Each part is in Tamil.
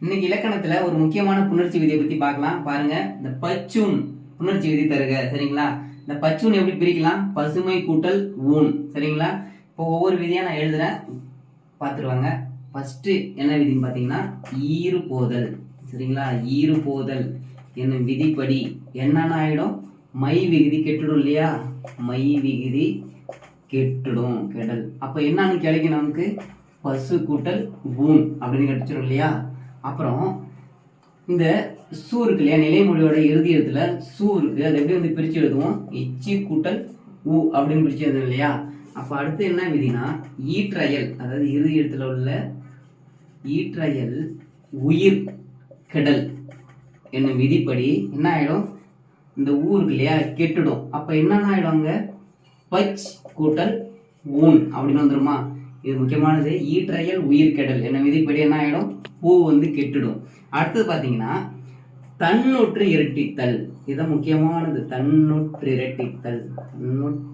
இன்னைக்கு இலக்கணத்துல ஒரு முக்கியமான புணர்ச்சி விதியை பத்தி பார்க்கலாம். பாருங்க. இந்த பச்சூன் புணர்ச்சி விதி தருக. சரிங்களா? இந்த பச்சூன் எப்படி பிரிக்கலாம்? பசுமை கூட்டல் ஊன். சரிங்களா? இப்போ ஒவ்வொரு விதியா நான் எழுதுறேன். பார்த்துருவாங்க. ஃபர்ஸ்ட் என்ன விதின்னு பார்த்தீங்கன்னா ஈறு போதல் சரிங்களா? ஈறு போதல் என்னும் விதிப்படி? என்னென்ன ஆயிடும்? மை விகுதி கெட்டுடும் இல்லையா? மை விகுதி கெட்டுடும். கெடல் அப்போ என்னன்னு கிடைக்கும் நமக்கு. பசு கூட்டல் ஊன் அப்படின்னு கிடைச்சிடும் இல்லையா? அப்புறம் இந்த சூ இருக்கு இல்லையா நிலைமொழியோட இறுதி இடத்துல சூ இருக்கு அதை எப்படி வந்து பிரிச்சு எழுதுவோம்? இச்சி கூட்டல் ஊ அப்படின்னு பிரிச்சு எழுதுவோம் இல்லையா? அப்ப அடுத்து என்ன விதினா ஈற்றயல் அதாவது இறுதி இடத்துல உள்ள ஈற்றயல் உயிர் கெடல் என்னும் விதிப்படி என்ன ஆயிடும்? இந்த ஊ இருக்கு இல்லையா கெட்டுடும். அப்ப என்னென்ன ஆயிடும் அங்க? பச் கூட்டல் ஊன் அப்படின்னு வந்துருமா? இது முக்கியமானது ஈற்றயல் உயிர் கெடல் என்ன விதிப்படி என்ன ஆயிடும்? பூ வந்து கெட்டுடும். அடுத்தது பாத்தீங்கன்னா தன்னுற்று இரட்டித்தல் இதை முக்கியமானது தன்னுற்று இரட்டித்தல் தன்னுற்று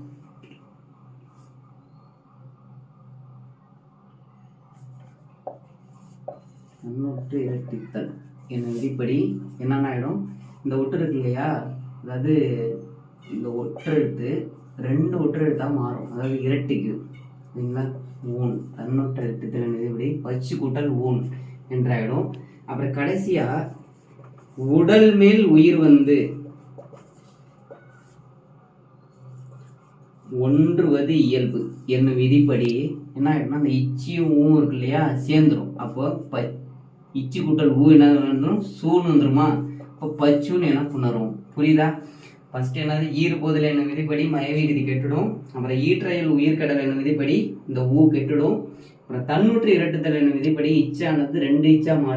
தன்னுற்று இரட்டித்தல் என்ன விதிப்படி என்னென்ன ஆயிடும்? இந்த ஒட்டு இருக்கு இல்லையா? அதாவது இந்த ஒற்றெழுத்து ரெண்டு ஒற்றெழுத்தா மாறும். அதாவது இரட்டிக்கு. சரிங்களா ஊன் தன்னொற்ற இரட்டித்தல் என்ற பச்சு கூட்டல் ஊன் என்றாயிடும். அப்புறம் கடைசியா உடல் மேல் உயிர் வந்து ஒன்றுவது இயல்பு என்னும் விதிப்படி என்ன ஆயிடும்னா அந்த இச்சியும் ஊவும் இருக்கு இல்லையா சேர்ந்துரும். அப்போ ப இச்சி கூட்டல் ஊ என்ன வந்துடும் சூன்னு வந்துருமா அப்போ பச்சுன்னு என்ன பண்ணுறோம் புரியுதா? ஃபர்ஸ்ட் என்னது? ஈறு போதல் என்னும் விதிப்படி மயவி விதி கெட்டுடும். அப்புறம் ஈற்றையில் உயிர்கடல் என்னும் விதிப்படி இந்த ஊ கெட்டுடும். அப்புறம் தன்னூற்று இரட்டுதல் என்னும் விதிப்படி இச்சானது ரெண்டு இச்சா மாறும்